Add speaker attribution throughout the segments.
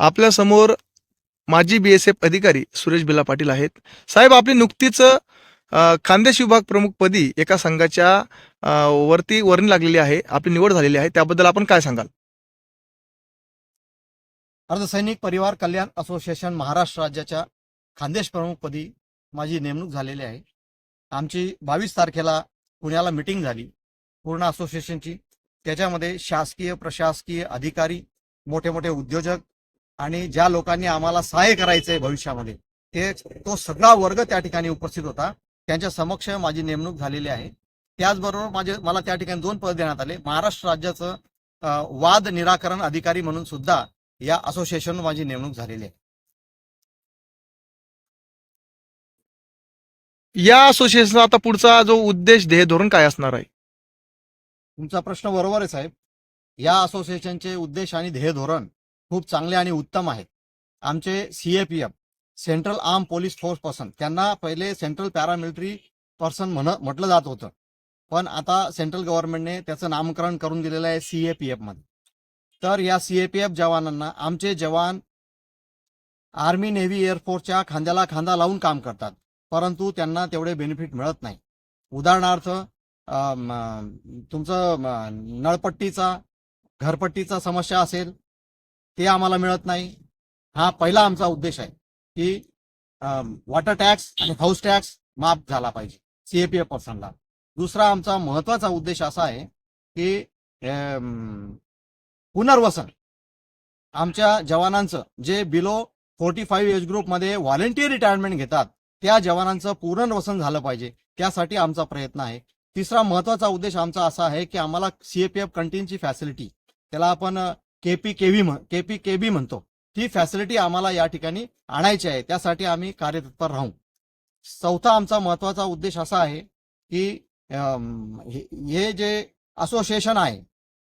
Speaker 1: आपल्यासमोर माजी बी S F अधिकारी सुरेश बिला पाटील आहेत. साहेब आपली नुकतीच खानदेश विभाग प्रमुखपदी एका संघाच्या वरती वर्णी लागलेली आहे. आपली निवड झालेली आहे. त्याबद्दल आपण काय सांगाल?
Speaker 2: अर्धसैनिक परिवार कल्याण असोसिएशन महाराष्ट्र राज्याच्या खानदेश प्रमुखपदी माझी नेमणूक झालेली आहे. आमची बावीस तारखेला पुण्याला मिटिंग झाली. पूर्ण असोसिएशनची. त्याच्यामध्ये शासकीय प्रशासकीय अधिकारी मोठे मोठे उद्योजक आणि ज्या लोकांनी आम्हाला सहाय्य करायचं आहे भविष्यामध्ये ते तो सगळा वर्ग त्या ठिकाणी उपस्थित होता. त्यांच्या समक्ष माझी नेमणूक झालेली आहे. त्याचबरोबर माझे मला त्या ठिकाणी दोन पद देण्यात आले. महाराष्ट्र राज्याचं वाद निराकरण अधिकारी म्हणून सुद्धा या असोसिएशन माझी नेमणूक झालेली आहे.
Speaker 1: या असोसिएशनचा आता पुढचा जो उद्देश ध्येय धोरण काय असणार आहे?
Speaker 2: तुमचा प्रश्न बरोबर आहे. साहेब या असोसिएशनचे उद्देश आणि ध्येय धोरण खूप चांगले आणि उत्तम आहेत. आमचे CAPF central arm police force person त्यांना पहिले सेंट्रल पॅरामिलिटरी पर्सन म्हण म्हटलं जात होतं. पण आता सेंट्रल गव्हर्नमेंटने त्याचं नामकरण करून दिलेलं आहे सीएपीएफमध्ये. तर या सीएपीएफ जवानांना आमचे जवान आर्मी नेव्ही एअरफोर्सच्या खांद्याला खांदा लावून काम करतात. परंतु त्यांना तेवढे बेनिफिट मिळत नाही. उदाहरणार्थ तुमचं नळपट्टीचा घरपट्टीचा समस्या असेल ते आम्हाला मिळत नाही. हा पहिला आमचा उद्देश आहे की वॉटर टॅक्स आणि हाऊस टॅक्स माफ झाला पाहिजे सीएपीएफ पर्सनला. दुसरा आमचा महत्त्वाचा उद्देश असा आहे की पुनर्वसन. आमच्या जवानांचं जे बिलो फोर्टी फाईव्ह एज ग्रुपमध्ये व्हॉलेंटियर रिटायरमेंट घेतात त्या जवानांचं पुनर्वसन झालं पाहिजे त्यासाठी आमचा प्रयत्न आहे. तिसरा महत्त्वाचा उद्देश आमचा असा आहे की आम्हाला सीएपीएफ कंटिनची फॅसिलिटी त्याला आपण केपी केव्ही केपी केबी म्हणतो. ती फॅसिलिटी आम्हाला या ठिकाणी आणायची आहे. त्यासाठी आम्ही कार्यतत्पर राहू. चौथा आमचा महत्त्वाचा उद्देश असा आहे की हे जे असोसिएशन आहे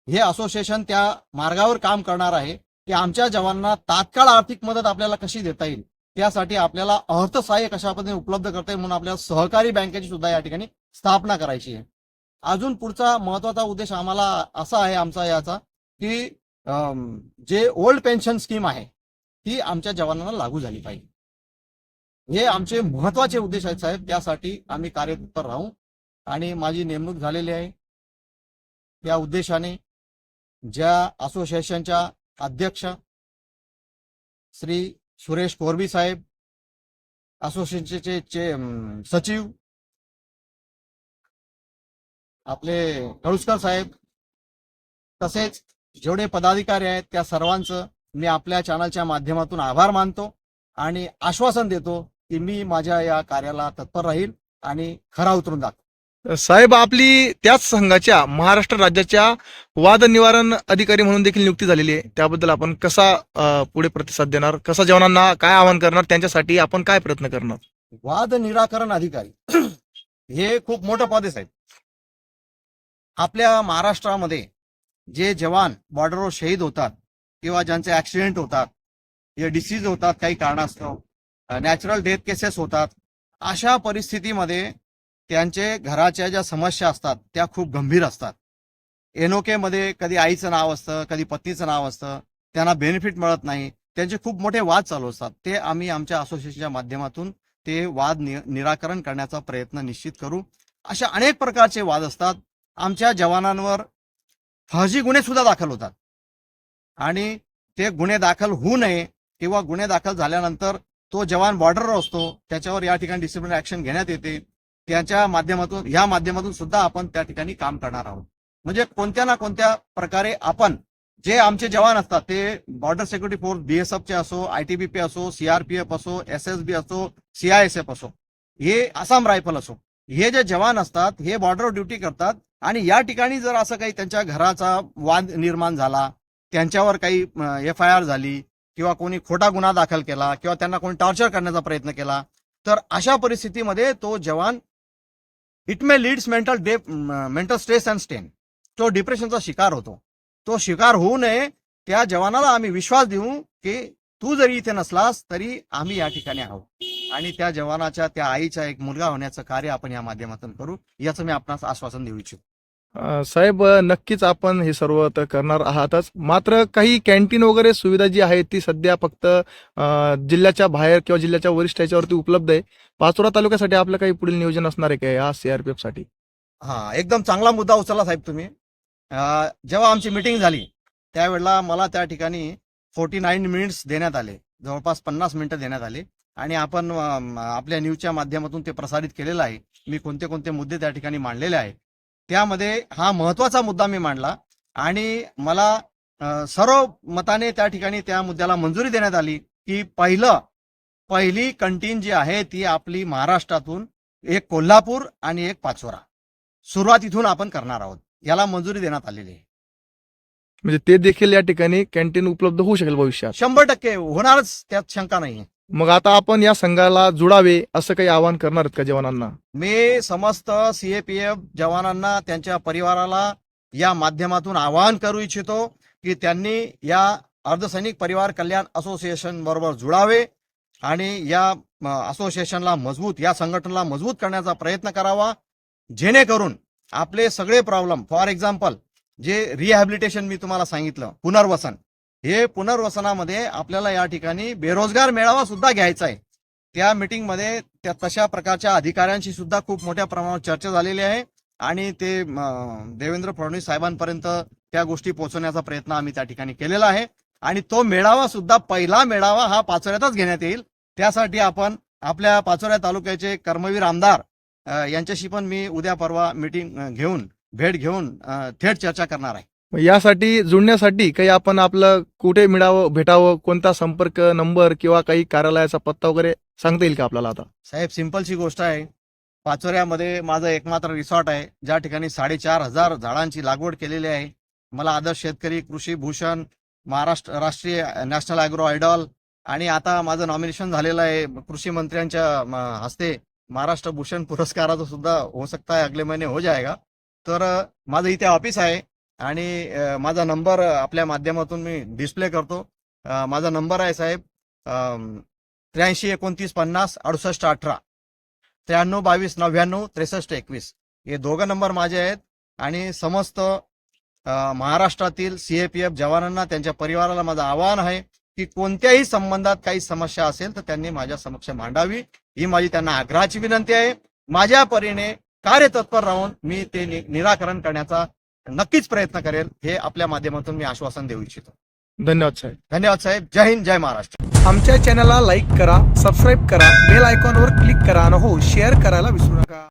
Speaker 2: हे असोसिएशन त्या मार्गावर काम करणार आहे की आमच्या जवानांना तात्काळ आर्थिक मदत आपल्याला कशी देता येईल? त्यासाठी आपल्याला अर्थसहाय्य कशा पद्धतीने उपलब्ध करता येईल म्हणून आपल्याला सहकारी बँकेची सुद्धा या ठिकाणी स्थापना करायची आहे. अजून पुढचा महत्त्वाचा उद्देश आम्हाला असा आहे आमचा याचा की जे ओल्ड पेन्शन स्कीम आहे ती आमच्या जवानांना लागू झाली पाहिजे. हे आमचे महत्त्वाचे उद्देश आहेत साहेब त्यासाठी आम्ही कार्यतत्पर राहू आणि माझी नेमणूक झालेली आहे. या उद्देशाने ज्या असोसिएशनच्या अध्यक्ष श्री सुरेश कोरबी साहेब असोसिएशनचे चे सचिव आपले कळुसकर साहेब तसेच जेवढे पदाधिकारी आहेत त्या सर्वांचं मी आपल्या चॅनलच्या माध्यमातून आभार मानतो आणि आश्वासन देतो की मी माझ्या या कार्याला तत्पर राहील आणि खरा उतरून दाखव
Speaker 1: साहेब आपली त्याच संघाच्या महाराष्ट्र राज्याच्या वाद निवारण अधिकारी म्हणून देखील नियुक्ती झालेली आहे. त्याबद्दल आपण कसा पुढे प्रतिसाद देणार? कसा जवानांना काय आवाहन करणार? त्यांच्यासाठी आपण काय प्रयत्न करणार?
Speaker 2: वाद निराकरण अधिकारी. हे खूप मोठं पद आहे साहेब. आपल्या महाराष्ट्रामध्ये जे जवान बॉर्डरवर शहीद होतात किंवा ज्यांचे ऍक्सिडेंट होतात जे डिसीज होतात काही कारणास्तव नॅचरल डेथ केसेस होतात अशा परिस्थितीमध्ये त्यांचे घराच्या ज्या समस्या असतात त्या खूप गंभीर असतात. एनओकेमध्ये कधी आईचं नाव असतं कधी पत्नीचं नाव असतं त्यांना बेनिफिट मिळत नाही त्यांचे खूप मोठे वाद चालू असतात. ते आम्ही आमच्या असोसिएशनच्या माध्यमातून ते वाद निराकरण करण्याचा प्रयत्न निश्चित करू. अशा अनेक प्रकारचे वाद असतात. आमच्या जवानांवर फहजी गुन्हे सुद्धा दाखल होतात. आणि ते गुन्हे दाखल होऊ नये किंवा गुन्हे दाखल झाल्यानंतर तो जवान बॉर्डरवर असतो त्याच्यावर या ठिकाणी डिसिप्लिन ऍक्शन घेण्यात येते. त्याच्या माध्यमातून या माध्यमातून सुद्धा आपण त्या ठिकाणी काम करणार आहोत. म्हणजे कोणत्या ना कोणत्या प्रकारे आपण जे आमचे जवान असतात ते बॉर्डर सिक्युरिटी फोर्स बीएसएफचे असो आयटीबीपी असो सीआरपीएफ असो एस एस बी असो सीआयएसएफ असो हे आसाम रायफल असो हे जे जवान असतात हे बॉर्डर ड्युटी करतात आणि या ठिकाणी जर असं काही त्यांच्या घराचा वाद निर्माण झाला त्यांच्यावर काही एफ आय आर झाली किंवा कोणी खोटा गुन्हा दाखल केला किंवा त्यांना कोणी टॉर्चर करण्याचा प्रयत्न केला तर अशा परिस्थितीमध्ये तो जवान it may leads mental day mental stress and स्टेन तो डिप्रेशनचा शिकार होतो. तो शिकार होऊ नये त्या जवानाला आम्ही विश्वास देऊ की तू जरी इथे नसलास तरी आम्ही या ठिकाणी आहोत. आणि त्या जवानाच्या त्या आईचा एक मुलगा होण्याचं कार्य आपण या माध्यमातून करू. याचं मी आपणास आश्वासन देऊ इच्छितो.
Speaker 1: साहेब नक्कीच आपण हे सर्व तर करणार आहातच. मात्र काही कॅन्टीन वगैरे सुविधा जी आहे ती सध्या फक्त जिल्ह्याच्या बाहेर किंवा जिल्ह्याच्या वरिष्ठ याच्यावरती उपलब्ध आहे. पाचोरा तालुक्यासाठी आपलं काही पुढील नियोजन असणार आहे का या सीआरपीएफसाठी?
Speaker 2: हा एकदम चांगला मुद्दा उचलला साहेब तुम्ही. जेव्हा आमची मिटिंग झाली त्यावेळेला मला त्या ठिकाणी फोर्टी नाईन मिनिट्स देण्यात आले. जवळपास पन्नास मिनिटं देण्यात आली. आणि आपण आपल्या न्यूजच्या माध्यमातून ते प्रसारित केलेलं आहे. मी कोणते कोणते मुद्दे त्या ठिकाणी मांडलेले आहे. त्यामध्ये हा महत्त्वाचा मुद्दा मी मांडला आणि मला सर्व मताने त्या ठिकाणी त्या मुद्द्याला मंजुरी देण्यात आली की पहिलं पहिली कंटीन जी आहे ती आपली महाराष्ट्रातून एक कोल्हापूर आणि एक पाचोरा. सुरुवात इथून आपण करणार आहोत. याला मंजुरी देण्यात आलेली आहे.
Speaker 1: म्हणजे ते देखील या ठिकाणी कॅन्टीन उपलब्ध होऊ शकेल भविष्यात.
Speaker 2: शंभर टक्के होणारच त्यात शंका नाही.
Speaker 1: मग आता आपण या संघाला जुडावे असं काही आवाहन करणार आहेत का जवानांना?
Speaker 2: मी समस्त सीएपीएफ जवानांना त्यांच्या परिवाराला या माध्यमातून आवाहन करू इच्छितो की त्यांनी या अर्धसैनिक परिवार कल्याण असोसिएशन बरोबर जुळावे आणि या असोसिएशनला मजबूत या संघटनेला मजबूत करण्याचा प्रयत्न करावा जेणेकरून आपले सगळे प्रॉब्लेम फॉर एक्झाम्पल जे रिहॅबिलिटेशन मी तुम्हाला सांगितलं पुनर्वसन हे पुनर्वसनामध्ये आपल्याला या ठिकाणी बेरोजगार मेळावा सुद्धा घ्यायचा आहे. त्या मीटिंगमध्ये त्या तशा प्रकारच्या अधिकाऱ्यांशी सुद्धा खूप मोठ्या प्रमाणात चर्चा झालेली आहे आणि ते देवेंद्र फडणवीस साहेबांपर्यंत त्या गोष्टी पोहोचवण्याचा प्रयत्न आम्ही त्या ठिकाणी केलेला आहे. आणि तो मेळावा सुद्धा पहिला मेळावा हा पाचोऱ्यातच घेण्यात येईल. त्यासाठी आपण आपल्या पाचोऱ्या तालुक्याचे कर्मवीर आमदार यांच्याशी पण मी उद्या परवा मीटिंग घेऊन भेट घेऊन थेट चर्चा करणार आहे.
Speaker 1: मग यासाठी जुळण्यासाठी काही आपण आपलं कुठे मिळावं भेटावं कोणता संपर्क नंबर किंवा काही कार्यालयाचा पत्ता वगैरे सांगता येईल का आपल्याला आता?
Speaker 2: साहेब सिंपलची गोष्ट आहे. पाचोऱ्यामध्ये माझं एकमात्र रिसॉर्ट आहे. ज्या ठिकाणी साडेचार हजार झाडांची लागवड केलेली आहे. मला आदर्श शेतकरी कृषी भूषण महाराष्ट्र राष्ट्रीय नॅशनल अॅग्रो आयडॉल आणि आता माझं नॉमिनेशन झालेलं आहे कृषी मंत्र्यांच्या हस्ते. महाराष्ट्र भूषण पुरस्काराचं सुद्धा हो सकता है अगले महिने हो जाएगा तर माझं इथे ऑफिस आहे. आणि माझा नंबर आपल्या माध्यमातून मी डिस्प्ले करतो. माझा नंबर आहे साहेब त्र्याऐंशी एकोणतीस पन्नास अडुसष्ट अठरा. त्र्याण्णव बावीस नव्याण्णव त्रेसष्ट एकवीस. हे दोघं नंबर माझे आहेत आणि समस्त अ, महाराष्ट्रातील सीएपीएफ जवानांना त्यांच्या परिवाराला माझं आवाहन आहे की कोणत्याही संबंधात काही समस्या असेल तर त्यांनी माझ्या समक्ष मांडावी. ही माझी त्यांना आग्रहाची विनंती आहे. माझ्या परीने कार्यतत्पर राहून मी ते नि- निराकरण करण्याचा नक्कीच प्रयत्न करेल हे आपल्या माध्यमातून मी आश्वासन देऊ इच्छितो.
Speaker 1: धन्यवाद साहेब.
Speaker 2: धन्यवाद साहेब. जय हिंद जय महाराष्ट्र.
Speaker 1: आमच्या चॅनलला लाईक करा सबस्क्राईब करा बेल आयकॉनवर क्लिक करा आणि हो शेअर करायला विसरू नका.